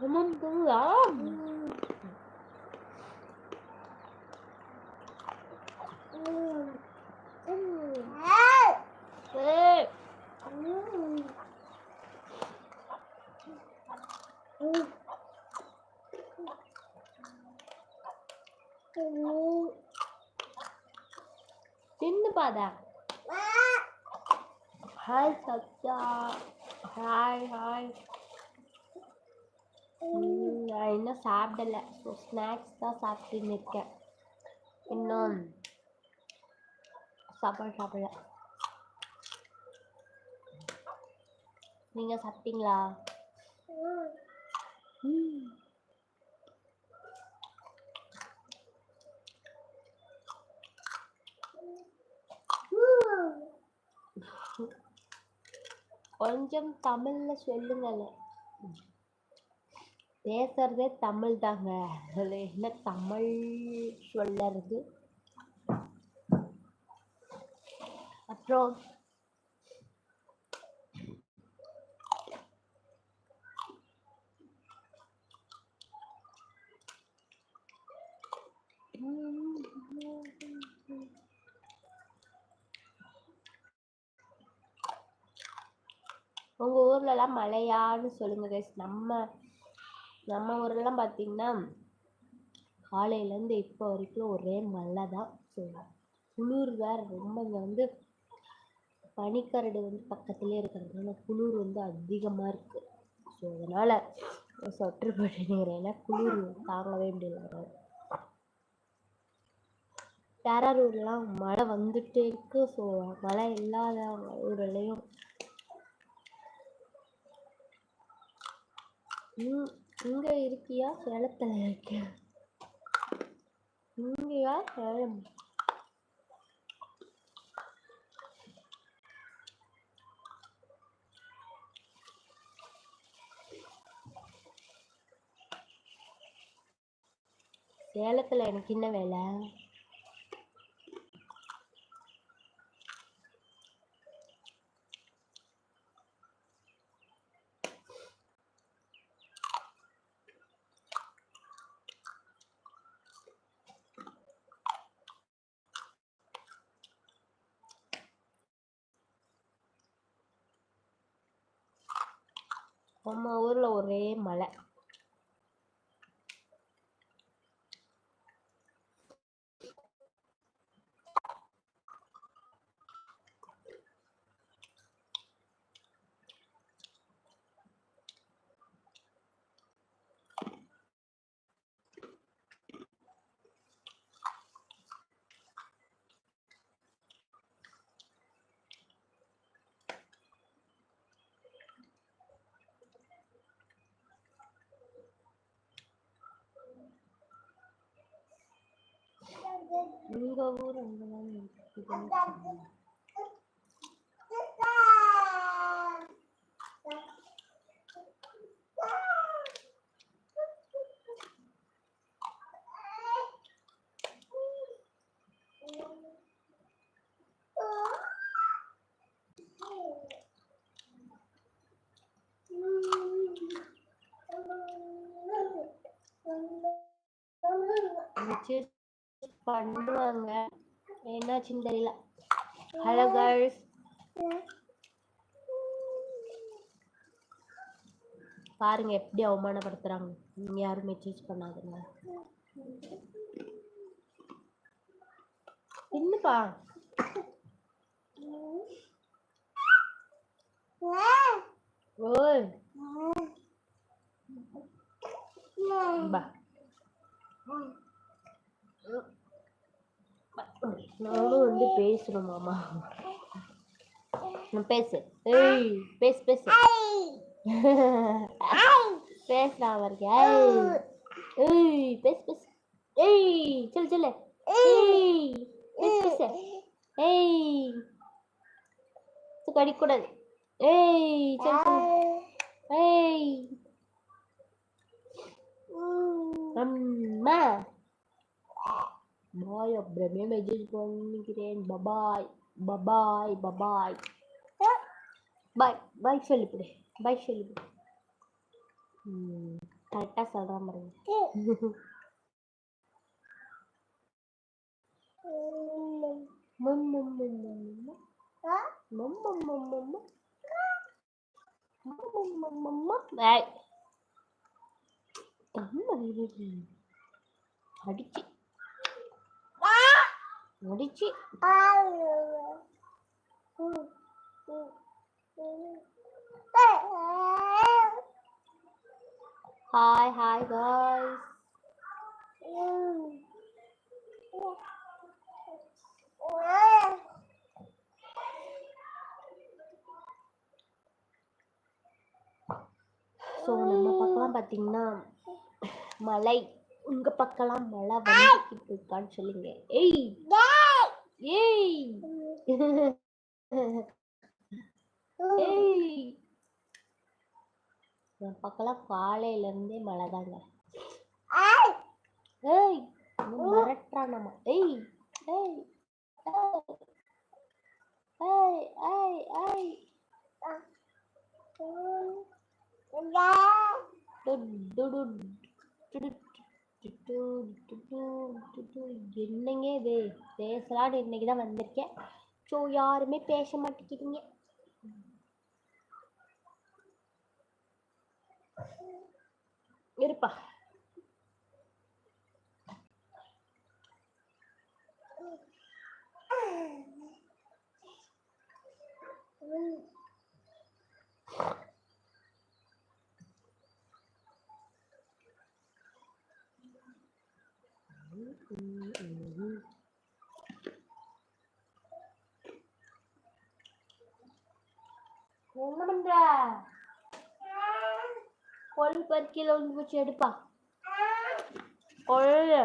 도망들어. 음. 음. 음. 네. 음. 음. 음. 찐바다. 아! 잘 쳤죠. 잘, 잘. நான் இன்னும் சாப்பிடல. ஸோ ஸ்நாக்ஸ் தான் சாப்பிட்டுன்னு இருக்கேன். இன்னும் சாப்பாடு சாப்பிடல. நீங்க சாப்பிட்டீங்களா. கொஞ்சம் தமிழ்ல சொல்லுங்களேன். பேசுறதே தமிழ் தாங்க. அதில் என்ன தமிழ் சொல்லறது? அப்புறம் உங்க ஊர்லலாம் மழையான்னு சொல்லுங்க கேஸ் நம்ம நம்ம ஊரெல்லாம் பார்த்தீங்கன்னா காலையிலேருந்து இப்போ வரைக்கும் ஒரே மழை தான் ஸோ குளிர் வேறு ரொம்ப இங்கே வந்து பனிக்கரடு வந்து பக்கத்துலேயே இருக்கிறதுனால குளிர் வந்து அதிகமாக இருக்குது ஸோ அதனால் சொட்டர் போட்டுங்கிறேன் ஏன்னா குளிர் தாங்கவே முடியல. பேராரூர்லாம் மழை வந்துட்டே இருக்கு. ஸோ மழை இல்லாத ஊர்லேயும் இங்கே இருக்கியா? சேலத்தில் இருக்கியா இங்கேயா? சேலம். சேலத்தில் எனக்கு என்ன வேலை? நம்ம ஊரில் ஒரே மழை. 문법으로 운동하는 그거는 which is பண்ணுவாங்க. என்னாச்சுன்னு தெரியல. ஹலோ கேர்ள்ஸ் பாருங்க எப்படி அவமானப்படுத்துறாங்க. நீங்க யாரும் மெசேஜ் பண்ணாதுங்க. என்னப்பா? ஓய். பா. நானும் வந்து பேசுறோம் மாமா. நான் பேசு. ஏய் பேசு பேசு. பேசலாம் அவருக்கு. ஏய் ஏய் பேசு பேசு. ஏய் சொல்லு சொல்லு. ஏய் பேசு பேசு. ஏய் கடிக்கூடாது ஏய் சொல்லு சொல்லு. ஏய். அம்மா. Bye, remember just one migraine. Bye bye. Bye bye. Bye bye. Yeah. Bye. Bye, celebrate. Bye, Philip. Hmm. கரெக்டாக சொல்கிற மாதிரி அடிச்சு முடிச்சு. ஹாய் ஹாய் காய்ஸ் ஸோ நம்ம பக்கம்லாம் பார்த்தீங்கன்னா மலை உங்கள் பக்கம்லாம் மழை வந்துக்கிட்டு இருக்கான்னு சொல்லுங்க. ஏய். Yay! Yay! என் பக்கம்லாம் காலையிலேருந்தே மழை தாங்க ஏய் மிரட்டுறான் நம்ம ஏய் ஏய் ஏய் ஏய் ஏய் டு டு டு டு என்னங்க இது? பேசலான்னு இன்னைக்கு தான் வந்திருக்கேன். ஸோ யாருமே பேச மாட்டேங்கிறீங்க இருப்பா. என்ன பண்ற கோழி பருக்கில வந்து போச்சு எடுப்பா. கொள்ள